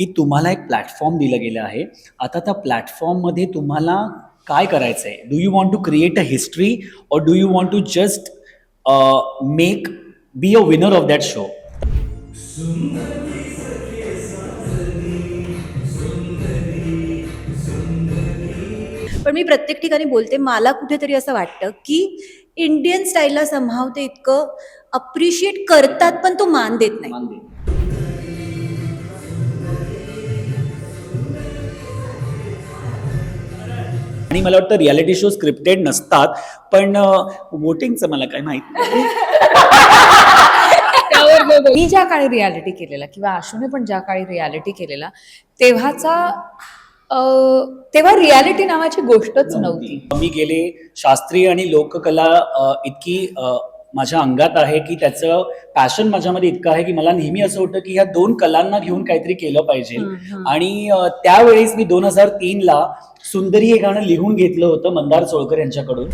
की तुम्हाला एक प्लॅटफॉर्म दिलं गेलं आहे. आता त्या प्लॅटफॉर्ममध्ये तुम्हाला काय करायचं आहे do you want to create a history or do you want to just make be a winner of that show पण मी प्रत्येक ठिकाणी बोलते मला कुठेतरी असं वाटतं की इंडियन स्टाईलला समहाव ते इतकं अप्रिशिएट करतात पण तो मान देत नाही. आणि मला वाटतं रियालिटी शो स्क्रिप्टेड नसतात पण वोटिंगचं मला काय माहीत नाही. मी ज्या काळी रियालिटी केलेला किंवा आशूने पण ज्या काळी रियालिटी केलेला तेव्हाचा तेव्हा रियालिटी नावाची गोष्टच नव्हती. मी गेले शास्त्रीय आणि लोककला इतकी माझ्या अंगात आहे की त्याचं पॅशन माझ्यामध्ये इतकं आहे की मला नेहमी असं होतं की ह्या दोन कलांना घेऊन काहीतरी केलं पाहिजे. आणि त्यावेळेस मी दोन हजार तीन ला सुंदरी हे गाणं लिहून घेतलं होतं मंदार चोळकर यांच्याकडून.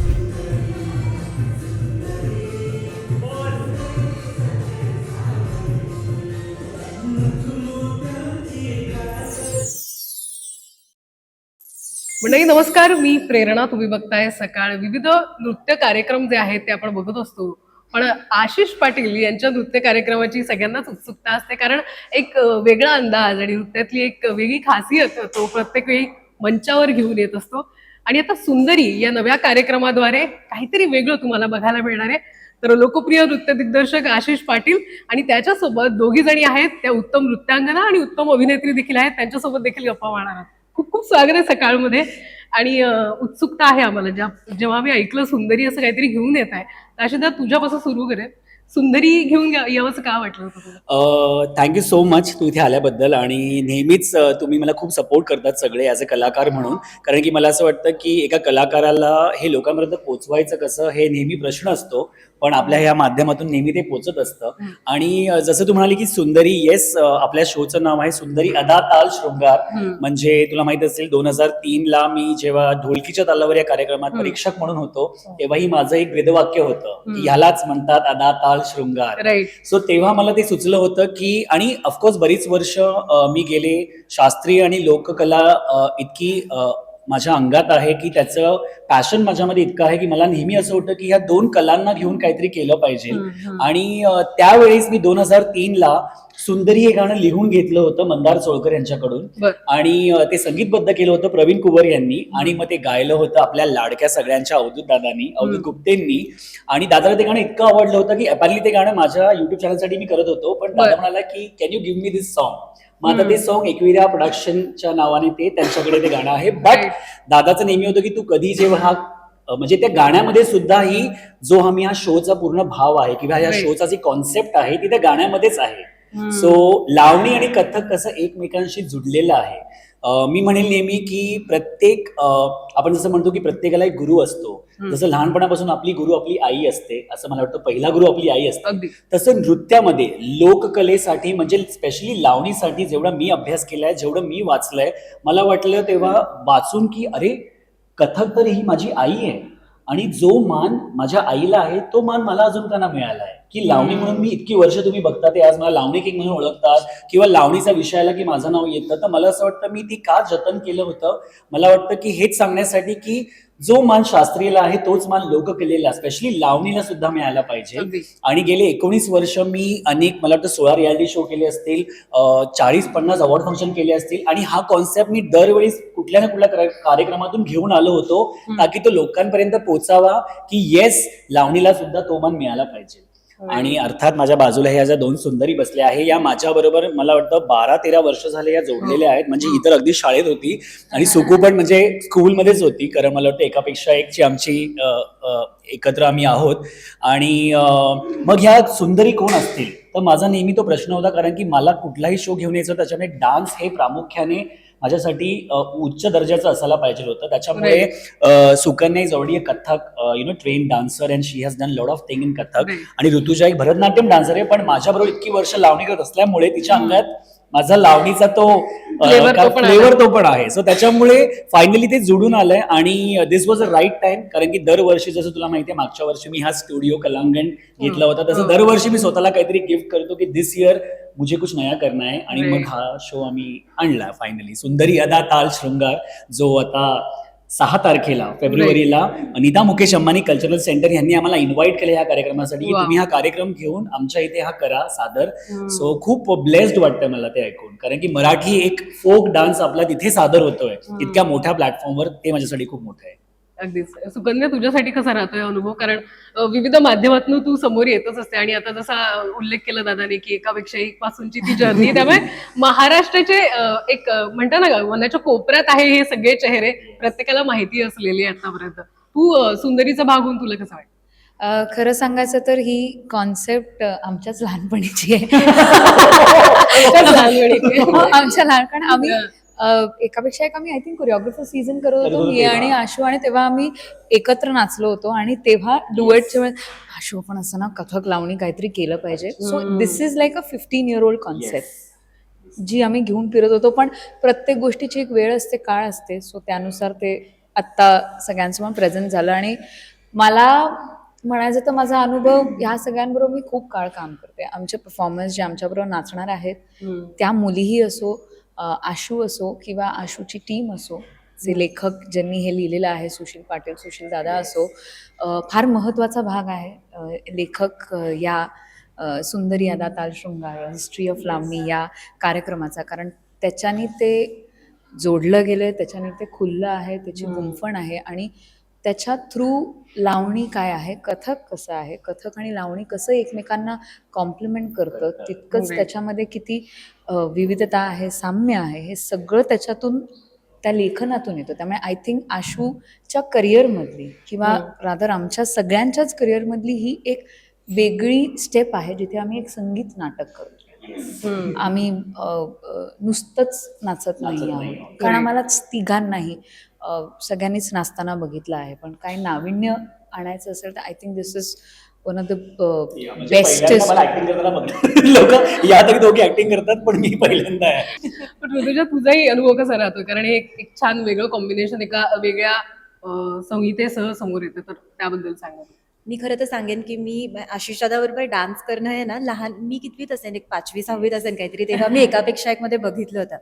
मंडळी नमस्कार. मी प्रेरणा तुम्ही बघताय सकाळ. विविध नृत्य कार्यक्रम जे आहेत ते आपण बघत असतो. पण आशिष पाटील यांच्या नृत्य कार्यक्रमाची सगळ्यांनाच उत्सुकता असते. कारण एक वेगळा अंदाज आणि नृत्यातली एक वेगळी खासियत तो प्रत्येक वेळी मंचावर घेऊन येत असतो. आणि आता सुंदरी या नव्या कार्यक्रमाद्वारे काहीतरी वेगळं तुम्हाला बघायला मिळणार आहे. तर लोकप्रिय नृत्य दिग्दर्शक आशिष पाटील आणि त्याच्यासोबत दोघी जणी आहेत. त्या उत्तम नृत्यांगना आणि उत्तम अभिनेत्री देखील आहेत. त्यांच्यासोबत देखील गप्पा मारणार आहोत. खूप खूप स्वागत आहे सकाळमध्ये. आणि उत्सुकता आहे आम्हाला. ज्या जेव्हा मी ऐकलं सुंदरी असं काहीतरी घेऊन येत आहे अशा तुझ्यापासून सुरू करेल सुंदरी घेऊन या- यावंसं का वाटलं होतं थँक्यू सो मच तू इथे आल्याबद्दल आणि नेहमीच अ, तुम्ही मला खूप सपोर्ट करतात सगळे ॲज अ कलाकार म्हणून. कारण की मला असं वाटतं की एका कलाकाराला हे लोकांपर्यंत पोचवायचं कसं हे नेहमी प्रश्न असतो. पण आपल्या ह्या माध्यमातून नेहमी ते पोचत असतं. हं. आणि अ, जसं तू म्हणाली की सुंदरी येस आपल्या शोचं नाव आहे सुंदरी अदा ताल शृंगार म्हणजे तुला माहीत असेल दोन हजार तीन ला मी जेव्हा ढोलकीच्या तालावर या कार्यक्रमात हं. परीक्षक म्हणून होतो तेव्हाही माझं एक वेदवाक्य होतं. हं. की ह्यालाच म्हणतात अदा ताल शृंगार. राईट सो तेव्हा मला ते सुचलं होतं की आणि ऑफकोर्स बरीच वर्ष अ, मी गेले. शास्त्रीय आणि लोककला अ, इतकी अ, माझ्या अंगात आहे की त्याचं पॅशन माझ्यामध्ये इतकं आहे की मला नेहमी असं होतं की ह्या दोन कलांना घेऊन काहीतरी केलं पाहिजे. आणि त्यावेळेस मी दोन हजार तीन ला सुंदरी हे गाणं लिहून घेतलं होतं मंदार चोळकर यांच्याकडून. आणि ते संगीतबद्ध केलं होतं प्रवीण कुवर यांनी. आणि मग ते गायलं होतं आपल्या लाडक्या सगळ्यांच्या अवधूत दादांनी अवधूत. गुप्तेंनी. आणि दादाला ते गाणं इतकं आवडलं होतं की अपारली ते गाणं माझ्या युट्यूब चॅनलसाठी मी करत होतो. पण दादा. म्हणाला की can you give me this song मग आता ते. सॉन्ग एकविरा प्रोडक्शनच्या नावाने ते त्यांच्याकडे ते गाणं आहे बट. दादाचं नेहमी होतं की तू कधी जेव्हा हा म्हणजे त्या गाण्यामध्ये सुद्धा ही जो आम्ही हा शोचा पूर्ण भाव आहे किंवा या. शोचा जी कॉन्सेप्ट आहे ती त्या गाण्यामध्येच आहे. सो लावणी आणि कथक कसं एकमेकांशी जुडलेलं आहे मी म्हणेल नेहमी की प्रत्येक आपण जसं म्हणतो की प्रत्येकाला एक गुरु असतो. जसं लहानपणापासून आपली गुरु आपली आई असते असं मला वाटतं पहिला गुरु आपली आई असते. तसं नृत्यामध्ये लोककलेसाठी म्हणजे स्पेशली लावणीसाठी जेवढा मी अभ्यास केलाय जेवढं मी वाचलंय मला वाटलं तेव्हा वाचून की अरे कथक तर ही माझी आई आहे. आणि जो मान माझ्या आईला आहे तो मान मला अजून त्यांना मिळाला आहे की लावणी. म्हणून मी इतकी वर्ष तुम्ही बघता ते आज मला लावणी किंग म्हणून ओळखतात किंवा लावणीचा विषय आला की माझं नाव येतं तर मला असं वाटतं मी ती का जतन केलं होतं मला वाटतं की हेच सांगण्यासाठी की जो मान शास्त्रीयला आहे तोच मान लोककलेला स्पेशली लावणीला सुद्धा मिळाला पाहिजे आणि गेले एकोणीस वर्ष मी अनेक मला वाटतं सोळा रियालिटी शो केले असतील चाळीस पन्नास अवॉर्ड फंक्शन केले असतील आणि हा कॉन्सेप्ट मी दरवेळी कुठल्या ना कुठल्या कार्य- कार्यक्रमातून घेऊन आलो होतो. ताकी तो लोकांपर्यंत पोचावा की येस लावणीला सुद्धा तो मान मिळाला पाहिजे आणि अर्थात माझ्या बाजूला ह्या ज्या दोन सुंदरी बसल्या आहे या माझ्या बरोबर मला वाटतं बारा तेरा वर्ष झाले या जोडलेल्या आहेत. म्हणजे ही तर अगदी शाळेत होती आणि सुकू पण म्हणजे स्कूलमध्येच होती. कारण मला वाटतं एकापेक्षा एकची आमची एकत्र आम्ही आहोत. आणि मग ह्या सुंदरी कोण असतील? तर माझा नेहमी तो प्रश्न होता कारण की मला कुठलाही शो घेऊन यायचा त्याच्यामुळे डान्स हे प्रामुख्याने माझ्यासाठी उच्च दर्जाचं असायला पाहिजे होतं त्याच्यामुळे Sukanya is already a Kathak you know train dancer and she has done lot of thing in Kathak. आणि ऋतुजा एक भरतनाट्यम डान्सर आहे पण माझ्याबरोबर इतकी वर्ष लावणी करत असल्यामुळे तिच्या. अंगात माझा लावणीचा तो फ्लेवर तो पण आहे. सो त्याच्यामुळे फायनली ते जुडून आलंय आणि this was a right time कारण की दरवर्षी जसं तुला माहितीये मागच्या वर्षी मी हा स्टुडिओ कलांगण घेतला होता. तसं दरवर्षी मी स्वतःला काहीतरी गिफ्ट करतो की दिस इयर मुझे कुछ नया करना है आणि मग. हा शो आम्ही आणला फायनली सुंदरी अदा ताल शृंगार जो आता सहा तारखेला फेब्रुवारीला. अनिता मुकेश अंबानी कल्चरल सेंटर यांनी आम्हाला इन्व्हाइट केलं या कार्यक्रमासाठी. Wow. तुम्ही हा कार्यक्रम घेऊन आमच्या इथे हा करा सादर. सो खूप ब्लेस्ड वाटतं मला ते ऐकून. कारण की मराठी एक फोक डान्स आपला तिथे सादर होतोय. इतक्या मोठ्या प्लॅटफॉर्मवर ते माझ्यासाठी खूप मोठं आहे. अगदीच. सुकन्या तुझ्यासाठी कसा राहतोय अनुभव? कारण विविध माध्यमातून तू समोर येतच असते आणि आता जसा उल्लेख केला दादाने की एकापेक्षा एक पासूनची ती जर्नी त्यामुळे महाराष्ट्राचे एक म्हणता ना मनाच्या कोपऱ्यात आहे हे सगळे चेहरे प्रत्येकाला माहिती असलेली आतापर्यंत. तू सुंदरीचा भाग होऊन तुला कसं वाटतं? खरं सांगायचं तर ही कॉन्सेप्ट आमच्याच लहानपणीची आहे. हो, आमच्या लहानपण आम्ही अ, एकापेक्षा एक आम्ही आय थिंक कोरिओग्राफर सीझन करत होतो मी. आणि आशू आणि तेव्हा आम्ही एकत्र नाचलो होतो आणि तेव्हा डुएटच्या वेळेस आशू पण असं ना कथक लावणी काहीतरी केलं पाहिजे. So this is like a fifteen year old concept जी आम्ही घेऊन फिरत होतो पण प्रत्येक गोष्टीची एक वेळ असते काळ असते. सो त्यानुसार ते आत्ता सगळ्यांसमोर प्रेझेंट झालं आणि मला म्हणायचं तर माझा अनुभव ह्या सगळ्यांबरोबर मी खूप काळ काम करते. आमचे परफॉर्मन्स जे आमच्याबरोबर नाचणार आहेत त्या मुलीही असो आशू असो किंवा आशूची टीम असो जे लेखक ज्यांनी हे लिहिलेलं आहे सुशील पाटील सुशील दादा असो फार महत्त्वाचा भाग आहे. लेखक या सुंदरी अदा ताल शृंगार हिस्ट्री ऑफ लावणी या कार्यक्रमाचा. कारण त्याच्याने ते जोडलं गेलं त्याच्याने ते खुललं आहे त्याची गुंफण आहे आणि त्याच्या थ्रू लावणी काय आहे? कथक कसं आहे? कथक आणि लावणी कसं एकमेकांना कॉम्प्लिमेंट करतं? तितकंच. त्याच्यामध्ये किती विविधता आहे साम्य आहे हे सगळं त्याच्यातून त्या लेखनातून येतं. त्यामुळे आय थिंक आशूच्या करिअरमधली किंवा रादर आमच्या सगळ्यांच्याच करिअरमधली ही एक वेगळी स्टेप आहे जिथे आम्ही एक संगीत नाटक करतो. आम्ही नुसतंच नाचत नाही आहोत. कारण आम्हाला तिघांनाही सगळ्यांनीच नाचताना बघितलं आहे. पण काही नाविन्य आणायचं असेल तर I think this is one of the bestest लोक या तरी दोघे ऍक्टिंग करतात पण मी पहिल्यांदा आहे. पण ऋतुजा तुझाही अनुभव कसा राहतोय? कारण हे एक एक छान वेगळं कॉम्बिनेशन एका वेगळ्या संहितेसह समोर येतं तर त्याबद्दल सांगा मी खरं तर सांगेन की मी आशिष दादाबरोबर डान्स करणं आहे ना लहान मी कितवीत असेन? एक पाचवी सहावीत असेन काहीतरी तेव्हा मी एकापेक्षा एक मध्ये बघितलं होतं.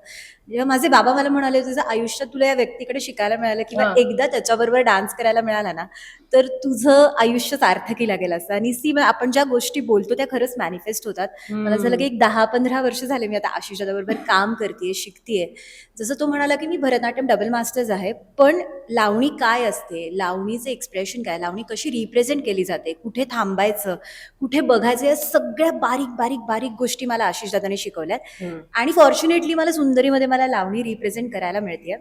जेव्हा माझे बाबा मला म्हणाले तुझं आयुष्यात तुला या व्यक्तीकडे शिकायला मिळालं किंवा. एकदा त्याच्याबरोबर डान्स करायला मिळाला ना तर तुझं आयुष्य सार्थकी लागेल असं. आणि सी आपण ज्या गोष्टी बोलतो त्या खरंच मॅनिफेस्ट होतात. मला झालं की एक दहा पंधरा वर्ष झाले मी आता आशिष दादाबरोबर काम करते शिकतेय. जसं तो म्हणाला की मी भरतनाट्यम डबल मास्टर्स आहे पण लावणी काय असते? लावणीचे एक्सप्रेशन काय? लावणी कशी रिप्रेझेंट केली जाते. कुठे थांबायचं कुठे बघायचं या सगळ्या बारीक बारीक बारीक गोष्टी मला आशिष दादाने शिकवल्यात. आणि फॉर्च्युनेटली मला सुंदरीमध्ये मला लावणी रिप्रेझेंट करायला मिळते.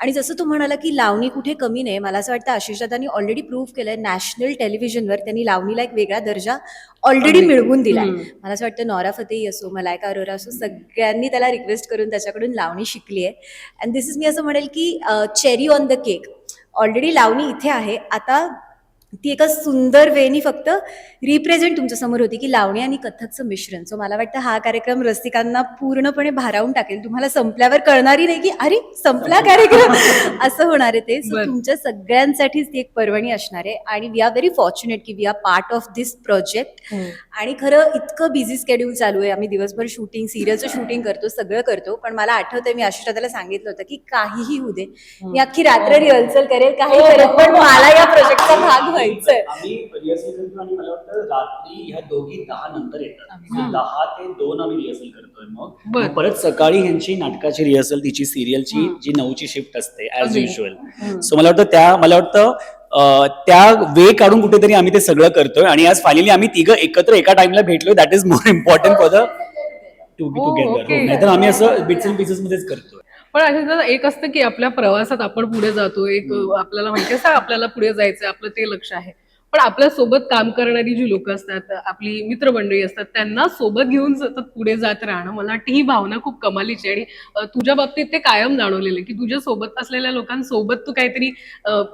आणि जसं तू म्हणाला की लावणी कुठे कमी नाही मला असं वाटतं आशिष दादांनी ऑलरेडी प्रूव्ह केलंय नॅशनल टेलिव्हिजनवर त्यांनी लावणीला एक वेगळा दर्जा ऑलरेडी मिळवून दिलाय. मला असं वाटतं नॉरा फतेही असो मलायका अरोरा असो सगळ्यांनी त्याला रिक्वेस्ट करून त्याच्याकडून लावणी शिकली आहे. अँड दिस इज मी असं म्हणेल की cherry on the cake already लावणी इथे आहे. आता ती एका सुंदर वेनी फक्त रिप्रेझेंट तुमच्यासमोर होती की लावणी आणि कथकचं मिश्रण. सो मला वाटतं हा कार्यक्रम रसिकांना पूर्णपणे भारावून टाकेल. तुम्हाला संपल्यावर कळणारही नाही की अरे संपला कार्यक्रम. असं होणार आहे ते. सो. तुमच्या सगळ्यांसाठीच ती एक पर्वणी असणार आहे. आणि वी आर व्हेरी फॉर्च्युनेट की we are part of this project आणि खरं इतकं बिझी स्केड्यूल चालू आहे. आम्ही दिवसभर शूटिंग सिरियलचं शूटिंग करतो सगळं करतो. पण मला आठवतंय मी आशिष दादाला सांगितलं होतं की काहीही होऊ दे. मी अख्खी रात्र रिहर्सल करेल काही करेल. पण मला या प्रोजेक्टचा भाग व्हायचंय. आम्ही रिहर्सल करतो आणि मला वाटतं रात्री ह्या दोघी दहा नंतर येतात. म्हणजे दहा ते दोन आम्ही रिहर्सल करतोय मग. परत सकाळी ह्यांची नाटकाची रिहर्सल तिची सिरियलची. जी नऊची शिफ्ट असते ऍज. युजल सो मला वाटतं त्या मला वाटतं त्या वे काढून कुठेतरी आम्ही ते सगळं करतोय. आणि आज फायनली आम्ही तिघं एकत्र एका टाइमला भेटलोय. That is more important for the to be together. नाहीतर आम्ही असं बिट्स अँड पीसेस मध्येच करतोय. पण अशा एक असतं की आपल्या प्रवासात आपण पुढे जातो एक आपल्याला माहिती असतं आपल्याला पुढे जायचं आपलं ते लक्ष आहे. पण आपल्यासोबत काम करणारी जी लोक असतात आपली मित्रमंडळी असतात त्यांना सोबत घेऊन सतत पुढे जात राहणं मला वाटतं ही भावना खूप कमालीची आहे. आणि तुझ्या बाबतीत ते कायम जाणवलेलं की तुझ्या सोबत असलेल्या लोकांसोबत तू काहीतरी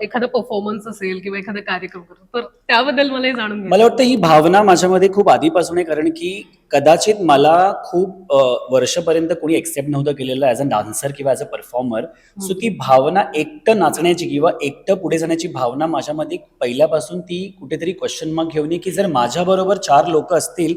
एखादा परफॉर्मन्स असेल किंवा एखादा कार्यक्रम करतो तर त्याबद्दल मला हे जाणून मला वाटतं ही भावना माझ्यामध्ये खूप आधीपासून आहे कारण की कदाचित मला खूप वर्षपर्यंत कोणी एक्सेप्ट नव्हतं केलेलं ॲज अ डान्सर किंवा ॲज अ परफॉर्मर सो ती भावना एकटं नाचण्याची किंवा एकटं पुढे जाण्याची भावना माझ्यामध्ये पहिल्यापासून ती कुठेतरी क्वेश्चन मार्क घेऊन की जर माझ्याबरोबर चार लोक असतील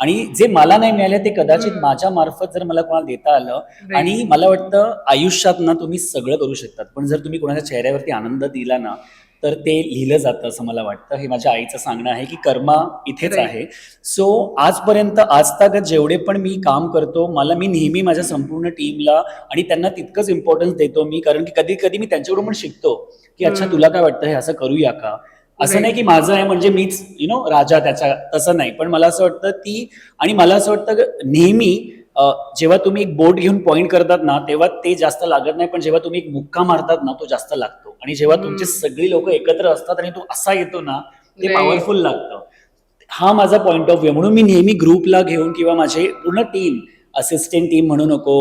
आणि जे मला नाही मिळाले ते कदाचित. माझ्या मार्फत जर मला कोणाला देता आलं आणि मला वाटतं आयुष्यात ना तुम्ही सगळं करू शकतात. पण जर तुम्ही कोणाच्या चेहऱ्यावरती आनंद दिला ना तर ते लिहिलं जातं असं मला वाटतं हे माझ्या आईचं सांगणं आहे की कर्मा इथेच. आहे सो आजपर्यंत आजतागत जेवढे पण मी काम करतो मला मी नेहमी माझ्या संपूर्ण टीमला आणि त्यांना तितकंच इम्पॉर्टन्स देतो मी कारण की कधी कधी मी त्यांच्याकडून पण शिकतो की अच्छा. तुला काय वाटतं हे असं करूया का असं. नाही की माझं आहे म्हणजे मीच यु नो राजा त्याच्या तसं नाही पण मला असं वाटतं ती आणि मला असं वाटतं नेहमी जेव्हा तुम्ही एक बोट घेऊन पॉइंट करतात ना तेव्हा ते जास्त लागत नाही पण जेव्हा तुम्ही एक मुक्का मारतात ना तो जास्त लागतो आणि जेव्हा तुमची. सगळी लोक एकत्र असतात आणि तो असा येतो ना ते. पॉवरफुल लागतं हा माझा पॉइंट ऑफ व्ह्यू म्हणून मी नेहमी ग्रुपला घेऊन किंवा माझे पूर्ण टीम असिस्टंट टीम म्हणू नको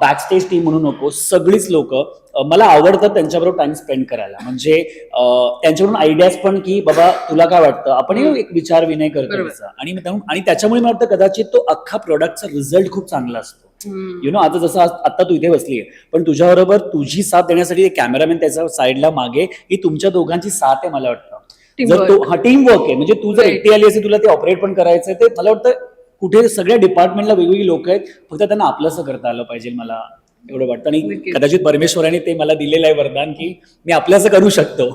बॅकस्टेज टीम म्हणू नको सगळीच लोक मला आवडतं त्यांच्याबरोबर टाइम स्पेंड करायला म्हणजे त्यांच्याकडून आयडियाज पण की बाबा तुला काय वाटतं आपण. एक विचार विनय करतो. आणि आणि त्याच्यामुळे मला वाटतं कदाचित तो अख्खा प्रोडक्टचा रिझल्ट खूप चांगला असतो. यु नो आता जसं आता तू इथे बसलीये पण तुझ्याबरोबर तुझी साथ देण्यासाठी कॅमेरामॅन त्याच्या साईडला मागे ही तुमच्या दोघांची साथ आहे मला वाटतं जर. तू हा टीम वर्क आहे म्हणजे तू जर. एकटी आली असेल तुला ते ऑपरेट पण करायचं ते मला वाटतं कुठे सगळ्या डिपार्टमेंटला वेगवेगळी लोक आहेत फक्त त्यांना आपलंसं करता आलं पाहिजे मला एवढं वाटतं. आणि. कदाचित परमेश्वराने ते मला दिलेलं आहे वरदान की मी आपल्यासं करू शकतो.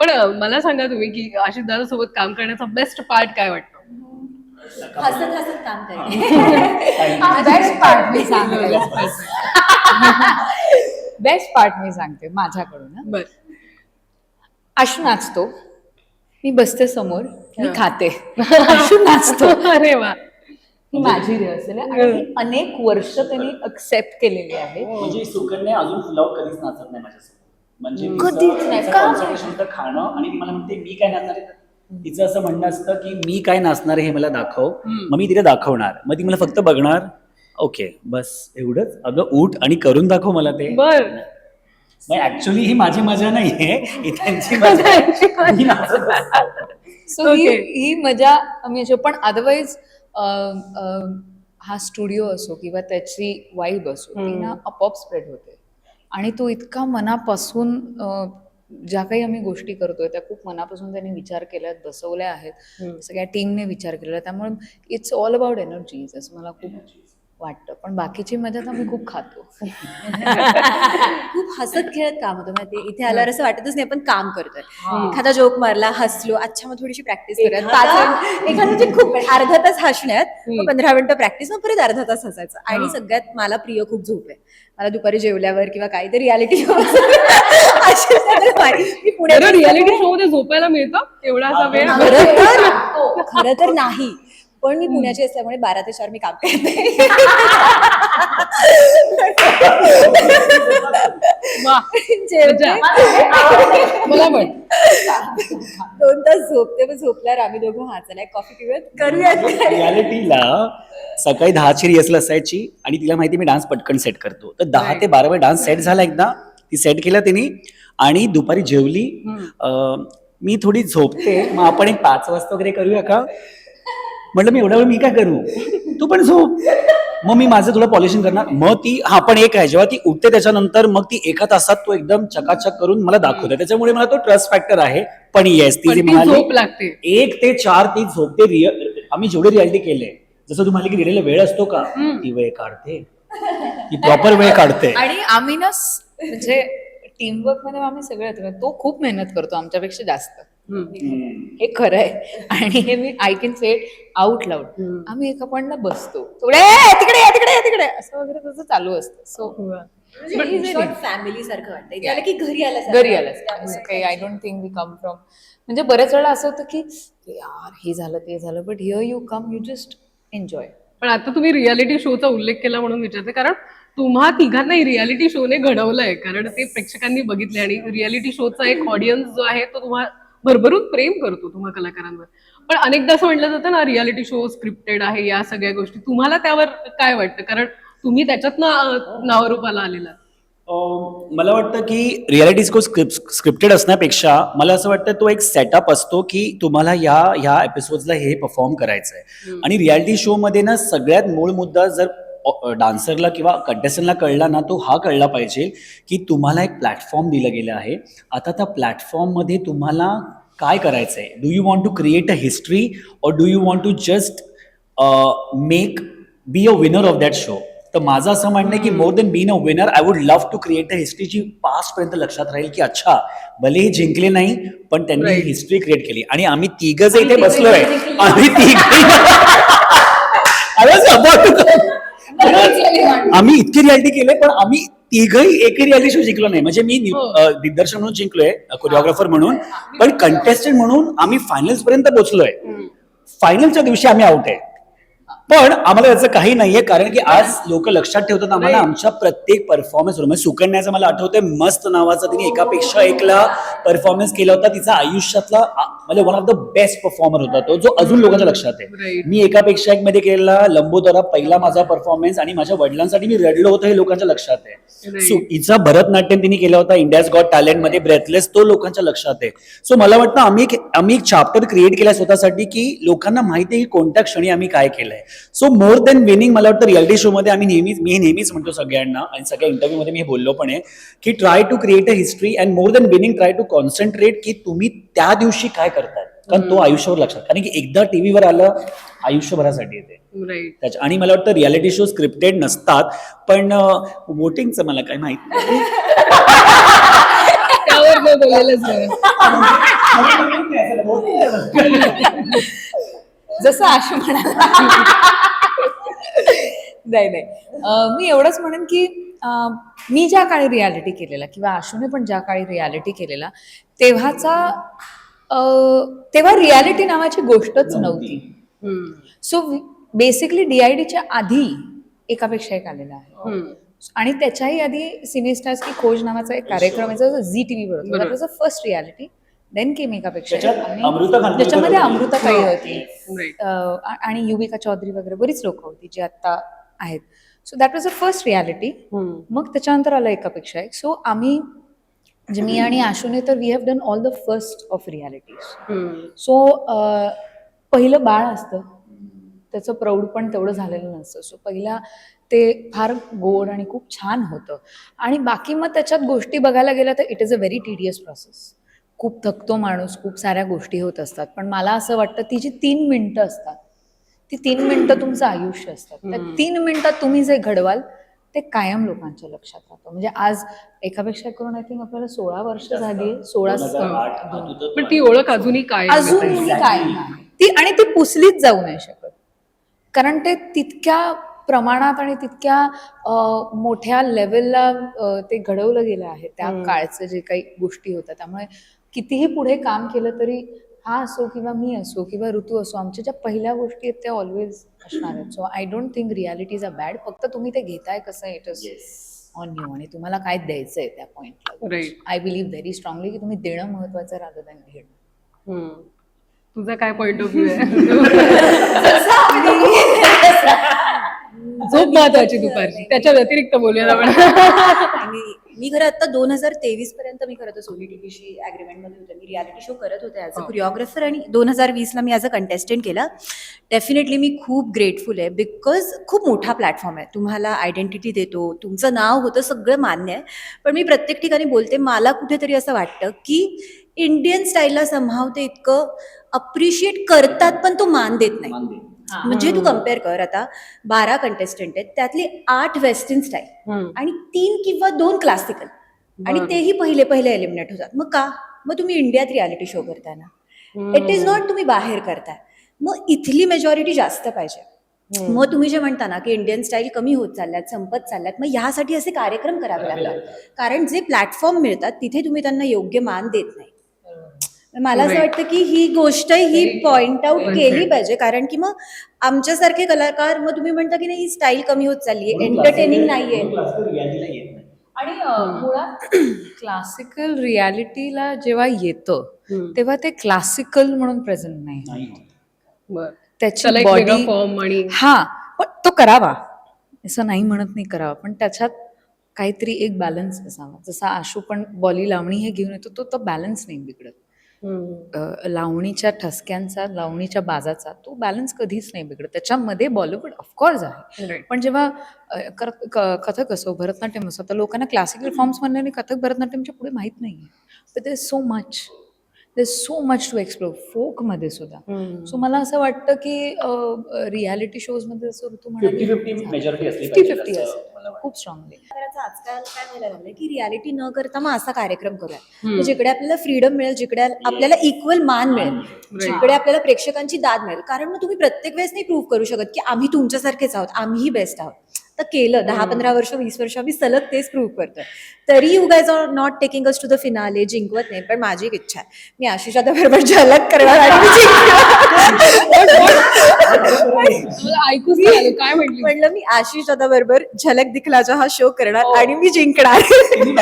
पण मला सांगा तुम्ही की आशिष दादा सोबत काम करण्याचा बेस्ट पार्ट काय वाटतो? हसत हसत काम करते. बेस्ट पार्ट मी सांगते. बेस्ट पार्ट मी सांगते माझ्याकडून. बर. आशू नाचतो मी बसते समोर मी हा. खाते. नाचतो. अरे वा. ही माझी रिहर्सल आहे. आणि ती अनेक वर्ष त्यांनी एक्सेप्ट केलेली आहे. म्हणजे सुकन्या अजून फुलावर कधीच नाचत नाही माझ्यासोबत. म्हणजे कधीच नाही. का? खाणं आणि मला म्हणते मी काय नाचणार आहे? तिचं असं म्हणणं असतं की मी काय नाचणार आहे हे मला दाखव. मग मी तिला दाखवणार. मग ती मला फक्त बघणार. ओके बस एवढंच. अगं उठ आणि करून दाखव मला ते. बर. मग ऍक्च्युली ही माझी मजा नाहीये ही त्यांची मजा आहे. मी नाचत असतो. सो ही Okay. ही मजा आम्ही अशी पण अदरवाईज हा स्टुडिओ असो किंवा त्याची वाईब असो ती. ना आपोआप स्प्रेड होते आणि तो इतका मनापासून अं, ज्या काही आम्ही गोष्टी करतोय त्या खूप मनापासून त्यांनी विचार केल्यात बसवल्या आहेत हम्म. सगळ्या टीमने विचार केलेला आहे. त्यामुळे इट्स ऑल अबाउट एनर्जीज असं मला खूप वाटतं. पण बाकीची मजा तर आम्ही खूप खातो. खूप हसत खेळत काम होतं. माहिती इथे आल्यावर असं वाटतच नाही आपण काम करतोय. एखादा जोक मारला हसलो अच्छा मग थोडीशी प्रॅक्टिस एखादा- पाच एखादा म्हणजे खूप अर्धा तास हसण्यात पंधरा मिनिटं प्रॅक्टिस मग परत अर्धा तास हसायचं. आणि. सगळ्यात मला प्रिय खूप झोप आहे. मला दुपारी जेवल्यावर किंवा काहीतरी रियालिटी शो मी पुण्यात रियालिटी शो मध्ये झोपायला मिळतं? एवढा खरं तर नाही. पण मी पुण्याची असल्यामुळे बारा ते चार मी काम करते. मला पण. दोन तास झोपते मग झोपल्यावर आम्ही दोघं हा चला कॉफी पिऊयात. करूयात. रियालिटीला सकाळी दहाची रिहर्सल असायची आणि तिला माहिती मी डान्स पटकन सेट करतो. तर दहा. ते बारा वेळ डान्स सेट झाला एकदा. ती सेट केला तिने आणि दुपारी जेवली. मी थोडी झोपते. मग आपण एक पाच वाजता वगैरे करूया का? म्हटलं मी एवढा वेळ मी काय करू? तू पण झोप. मग मी माझं थोडं पॉलिशिंग करणार. मग ती हा पण एक आहे जेव्हा ती उठते त्याच्यानंतर मग ती एका तासात तो एकदम चकाचक करून मला दाखवते. त्याच्यामुळे मला तो ट्रस्ट फॅक्टर आहे. पण येस ती जी म्हणाली झोप लागते. एक ते चार ती झोपते रिअल आम्ही जेवढे रियालिटी केले जसं तू म्हणाली की रिअल वेळ असतो का? ती वेळ काढते. ती प्रॉपर वेळ काढते. आणि आम्ही ना स- म्हणजे टीमवर्कमध्ये आम्ही सगळे येतो. तो खूप मेहनत करतो आमच्यापेक्षा जास्त. हे खरं आहे आणि हे मी I can say out loud. आम्ही एका पॉइंटला बसतो. थोडे "ए, तिकडे या, तिकडे या, तिकडे या." असं वगैरे त्याचं चालू असतं. सो. फॅमिली सारखं वाटतं इथे आलं की घरी आलं घरी आलं असं काही I don't think we come from म्हणजे बऱ्याच वेळा असं होतं की यार हे झालं ते झालं but here you come you just enjoy पण आता तुम्ही रियालिटी शोचा उल्लेख केला म्हणून विचारते. कारण तुम्हा तिघांनाही रियालिटी शोने घडवलंय. कारण ते प्रेक्षकांनी बघितले आणि रियालिटी शोचा एक ऑडियन्स जो आहे तो तुम्हा भरभरून प्रेम करतो तुम्हा कलाकारांवर. पण अनेकदा असं म्हटलं जातं ना रियालिटी शो स्क्रिप्टेड आहे या सगळ्या गोष्टी. तुम्हाला त्यावर काय वाटतं? कारण तुम्ही त्याच्यातनं नावारूपाला आलेला मला वाटतं की रियालिटी शो स्क्रिप्टेड असण्यापेक्षा मला असं वाटतं तो एक सेटअप असतो की तुम्हाला ह्या ह्या एपिसोडला हे परफॉर्म करायचं आहे आणि रियालिटी शो मध्ये ना सगळ्यात मूळ मुद्दा जर डान्सरला किंवा कंटेस्टंटला कळला ना तो हा कळला पाहिजे की तुम्हाला एक प्लॅटफॉर्म दिलं गेलं आहे. आता त्या प्लॅटफॉर्ममध्ये तुम्हाला काय करायचं आहे do you want to create a history or do you want to just make be a winner of that show तर माझं असं म्हणणं आहे की more than been a winner I would love to create a history G past पर्यंत लक्षात राहील की अच्छा भले हे जिंकले नाही पण त्यांनी. हिस्ट्री क्रिएट केली. आणि आम्ही तिघ जे इथे बसलोय आम्ही तिघ आम्ही इतके रियालिटी केले पण आम्ही तिघही एकही रियालिटी शो जिंकलो नाही. म्हणजे मी हो. दिग्दर्शक म्हणून जिंकलोय कोरिओग्राफर म्हणून पण कंटेस्टंट म्हणून आम्ही फायनल्स पर्यंत पोहोचलोय. फायनलच्या दिवशी आम्ही आउट आहे. पण आम्हाला याचं काही नाहीये कारण की आज लोक लक्षात ठेवतात आम्हाला. आमच्या प्रत्येक परफॉर्मन्स म्हणजे सुकन्याचं मला आठवतंय मस्त नावाचा तिने एकापेक्षा एकला परफॉर्मन्स केला होता तिचा आयुष्यातला म्हणजे one of the best performer होता तो जो अजून लोकांच्या लक्षात आहे. मी एकापेक्षा एक मध्ये केलेला लंबोदरा पहिला माझा परफॉर्मन्स आणि माझ्या वडिलांसाठी मी रडलो होतो हे लोकांच्या लक्षात आहे. सो हिचा भरतनाट्यम तिने केला होता इंडियाज गॉट टॅलेंटमध्ये ब्रेथलेस तो लोकांच्या लक्षात आहे सो मला वाटतं आम्ही एक आम्ही एक चॅप्टर क्रिएट केला स्वतःसाठी की लोकांना माहिती आहे की कोणत्या क्षणी आम्ही काय केलंय सो मोर देन विनिंग मला वाटतं रियालिटी शो मध्ये आम्ही नेहमीच मी नेहमीच म्हणतो सगळ्यांना आणि सगळ्या इंटरव्ह्यू मध्ये मी बोललो पण आहे की try to create a history and more than winning try to concentrate की तुम्ही त्या दिवशी काय करताय. कारण तो आयुष्यावर लक्षात कारण की एकदा टीव्हीवर आलं आयुष्यभरासाठी येते. त्याच्या आणि मला वाटतं रियालिटी शो स्क्रिप्टेड नसतात पण वोटिंगचं मला काय माहीत नाही. त्यावर मी बोलायलाच बरं जसं आशू म्हणाला. नाही नाही. मी एवढंच म्हणेन की मी ज्या काळी रियालिटी केलेला किंवा आशूने पण ज्या काळी रियालिटी केलेला तेव्हाचा तेव्हा रियालिटी नावाची गोष्टच नव्हती. सो बेसिकली डीआयडीच्या आधी एकापेक्षा एक आलेला आहे. आणि त्याच्याही आधी सिनेस्टार्स की खोज नावाचा एक कार्यक्रम आहे झी टीव्हीवर होता बरोबर. That first reality then came एकापेक्षा एक. त्याच्यात आणि अमृता खानविलकर त्याच्यामध्ये होती. अमृता काही होती. अं, आ- आणि युविका चौधरी वगैरे बरीच लोक होती जी आता आहेत. So that was a first reality मग त्याच्यानंतर आलं एकापेक्षा एक. सो आम्ही म्हणजे मी आणि आशूने तर we have done all the first of realities so पहिलं बाळ असतं. त्याचं प्रौढ पण तेवढं झालेलं नसतं. सो पहिला ते फार गोड आणि खूप छान होतं. आणि बाकी मग त्याच्यात गोष्टी बघायला गेल्या तर it is a very tedious process खूप थकतो माणूस खूप साऱ्या गोष्टी होत असतात. पण मला असं वाटतं ती जी तीन मिनटं असतात ती तीन मिनटं तुमचं आयुष्य असतात. त्या हम्म. तीन मिनिटात तुम्ही जे घडवाल ते कायम लोकांच्या लक्षात राहतं. म्हणजे आज एकापेक्षा एक करून आय थिंक आपल्याला सोळा वर्ष झाली सोळा 2008 आतुतं पण ती ओळख अजूनही काय अजूनही काय नाही ती आणि ती पुसलीच जाऊ नाही शकत. कारण ते तितक्या प्रमाणात आणि तितक्या मोठ्या लेवलला ते घडवलं गेलं आहे त्या. काळचं जे काही गोष्टी होत्या. त्यामुळे कितीही पुढे काम केलं तरी हा असो किंवा मी असो किंवा ऋतू असो आमच्या ज्या पहिल्या गोष्टी आहेत त्या ऑलवेज असणार आहेत. So I don't think realities a bad फक्त तुम्ही ते घेताय कसं इट इज ऑन यू आणि तुम्हाला काय द्यायचंय त्या पॉइंटला right I believe very strongly की तुम्ही देणं महत्वाचं राहतं दॅन घेणं. तुझा काय पॉइंट ऑफ व्ह्यू आहे? झोप महत्वाची दुपारची. त्याच्या व्यतिरिक्त बोलूया आपण. आणि मी खरं आता दोन हजार तेवीस पर्यंत मी खरं तर सोनी टीव्हीशी अग्रीमेंटमध्ये होते. मी रियालिटी शो करत होते ऍज अ. कोरिओग्राफर आणि दोन हजार वीसला मी ॲज अ कंटेस्टंट केला. डेफिनेटली मी खूप ग्रेटफुल आहे बिकॉज खूप मोठा प्लॅटफॉर्म आहे. तुम्हाला आयडेंटिटी देतो तुमचं नाव होतं सगळं मान्य आहे. पण मी प्रत्येक ठिकाणी बोलते मला कुठेतरी असं वाटतं की इंडियन स्टाईलला संभाव ते इतकं अप्रिशिएट करतात पण तो मान देत नाही. म्हणजे तू कंपेअर कर आता बारा कंटेस्टंट आहेत त्यातले आठ वेस्टर्न स्टाईल आणि तीन किंवा दोन क्लासिकल आणि. तेही पहिले पहिले एलिमिनेट होतात. मग का? मग तुम्ही इंडियात रियालिटी शो करताय ना. इट इज नॉट तुम्ही बाहेर करताय. मग इथली मेजॉरिटी जास्त पाहिजे. मग तुम्ही जे म्हणता ना की इंडियन स्टाईल कमी होत चालल्यात संपत चालल्यात मग ह्यासाठी असे कार्यक्रम करावे लागतात. कारण जे प्लॅटफॉर्म मिळतात तिथे तुम्ही त्यांना योग्य मान देत नाही. मला असं. वाटतं की ही गोष्ट ही पॉइंट आउट केली. पाहिजे कारण की मग आमच्यासारखे कलाकार मग तुम्ही म्हणता की नाही ही स्टाईल कमी होत चालली आहे एंटरटेनिंग नाहीये. आणि मुळात क्लासिकल रियालिटीला जेव्हा येतं तेव्हा ते क्लासिकल म्हणून प्रेझेंट नाही नाही होत. बर त्याची त्याला एक वेगळा बॉडी फॉर्म आणि हा पण तो करावा असं नाही म्हणत नाही करावा पण त्याच्यात काहीतरी एक बॅलन्स असावा जसा आशू पण बॉली लावणी हे घेऊन येतो तो तो बॅलन्स नाही बिघडत लावणीच्या ठसक्यांचा लावणीच्या बाजाचा तो बॅलन्स कधीच नाही बिघडत. त्याच्यामध्ये बॉलिवूड ऑफकोर्स आहे. पण जेव्हा कथक असो भरतनाट्यम असो तर लोकांना क्लासिकल फॉर्म्स म्हणले आणि कथक भरतनाट्यमच्या पुढे माहीत नाही आहे they so much they so much to explore फोकमध्ये सुद्धा. सो मला असं वाटतं की रियालिटी शोजमध्ये असं तू फिफ्टी फिफ्टी मेजॉरिटी असली फिफ्टी पाहिजे फिफ्टी असं. असेल. खूप स्ट्रॉंगली आजकाल काय व्हायला लागलं की रियालिटी न करता मग असा कार्यक्रम करूया म्हणजे जिकडे आपल्याला फ्रीडम मिळेल जिकडे आपल्याला इक्वल मान मिळेल जिकडे आपल्याला प्रेक्षकांची दाद मिळेल. कारण मग तुम्ही प्रत्येक वेळेस नाही प्रूव्ह करू शकत की आम्ही तुमच्यासारखेच आहोत आम्हीही बेस्ट आहोत. तर केलं दहा पंधरा वर्ष वीस वर्ष आम्ही सलग तेच प्रूव्ह करतोय. तरी you guys are not taking us to the finale जिंकवत नाही पण माझी एक इच्छा आहे. मी आशिष आता बरोबर झलक करणार ऐकूच आलं. काय म्हटली? म्हणलं मी आशिष दादा बरोबर झलक दिखलाचा हा शो करणार आणि मी जिंकणार. मी.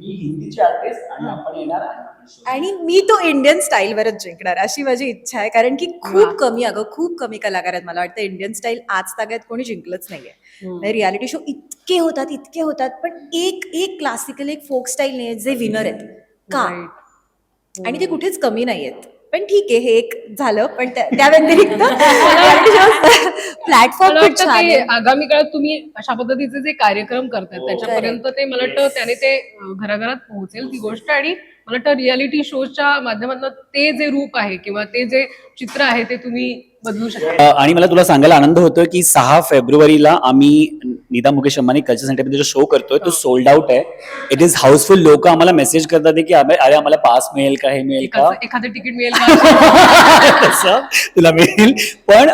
ही हिंदीची आर्टिस्ट आणि आपण येणार आहे आणि मी तो इंडियन स्टाईलवरच जिंकणार अशी माझी इच्छा आहे. कारण की खूप कमी अगं खूप कमी कलाकार आहेत मला वाटतं इंडियन स्टाईल आज ताग्यात कोणी जिंकलंच नाहीये. रियालिटी शो इतके होतात इतके होतात पण एक एक क्लासिकल एक फोक स्टाईल नाही जे विनर आहेत. का? आणि ते कुठेच कमी नाही आहेत पण ठीक आहे हे एक झालं पण त्या व्यतिरिक्त प्लॅटफॉर्म आगामी काळात तुम्ही अशा पद्धतीचे जे कार्यक्रम करतात त्याच्यापर्यंत ते मला वाटतं त्याने ते घराघरात पोहोचेल ती गोष्ट. आणि मला वाटतं रियालिटी शोच्या माध्यमातून ते जे रूप आहे किंवा ते जे चित्र आहे ते तुम्ही बदलू शकता. आणि मला तुला सांगायला आनंद होतोय की सहा फेब्रुवारीला आम्ही निदा मुकेश अंबानी कल्चर सेंटरमध्ये जो शो करतोय तो सोल्ड आउट आहे. इट इज हाऊसफुल लोक आम्हाला मेसेज करतात की अरे आम्हाला पास मिळेल का हे मिळेल का? एखादं तिकीट मिळेल का? तुला मिळेल. पण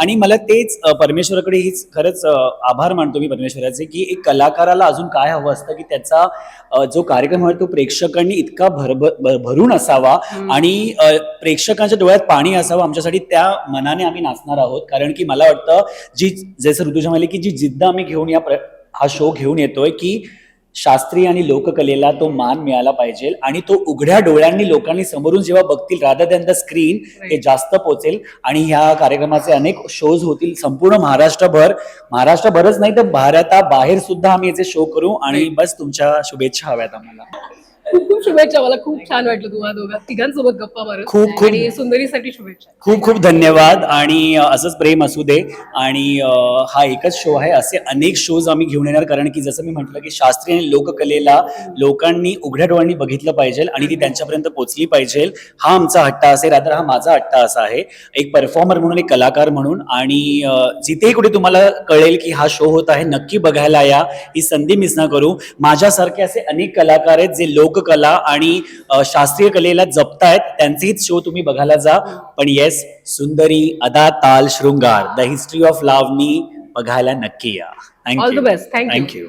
आणि मला तेच परमेश्वराकडे हीच खरंच आभार मानतो मी परमेश्वराचे की एक कलाकाराला अजून काय हवं असतं की त्याचा जो कार्यक्रम आहे तो प्रेक्षकांनी इतका भर भर- भरून असावा. आणि प्रेक्षकांच्या डोळ्यात पाणी असावं आमच्यासाठी त्या मनाने आम्ही नाचणार आहोत. कारण की मला वाटतं जी जसं ऋतुजा म्हणाली की जी जिद्द आम्ही घेऊन या प्र- हा शो घेऊन येतोय की शास्त्रीय आणि लोककलेला तो मान मिळाला पाहिजे आणि तो उघड्या डोळ्यांनी लोकांनी समोरून जेव्हा बघतील राधा दॅन द स्क्रीन ते जास्त पोचेल. आणि ह्या कार्यक्रमाचे अनेक शोज होतील. संपूर्ण महाराष्ट्रभर महाराष्ट्रभरच नाही तर भारताबाहेर सुद्धा आम्ही याचे शो करू. आणि बस तुमच्या शुभेच्छा हव्यात आम्हाला. खूप खूप शुभेच्छा मला खूप छान वाटलं तुम्हाला दोघा तिघांसोबत गप्पा मारून. खूप- खूप- आणि सुंदरीसाठी शुभेच्छा. खूप खूप धन्यवाद आणि अ, असंच प्रेम असू दे आणि अ, हा एकच शो आहे. असे अनेक शोज आम्ही घेऊन येणार कारण की जसं मी म्हटलं की शास्त्रीय आणि लोककलेला लोकांनी उघड्या डोळ्यांनी बघितलं पाहिजे आणि ती त्यांच्यापर्यंत पोहोचली पाहिजे. हा आमचा हट्टा असेल रात्र हा माझा हट्टा असा आहे. एक परफॉर्मर म्हणून एक कलाकार म्हणून आणि अ, जिथेही कुठे तुम्हाला कळेल की हा शो होत आहे नक्की बघायला या. ही संधी मिस न करू. माझ्यासारखे असे अनेक कलाकार आहेत जे लोककला आणि शास्त्रीय कलेला जपतायत त्यांचेच शो तुम्ही बघायला जा. पण येस सुंदरी अदा ताल शृंगार द हिस्ट्री ऑफ लावणी बघायला नक्की या. You. थँक्यू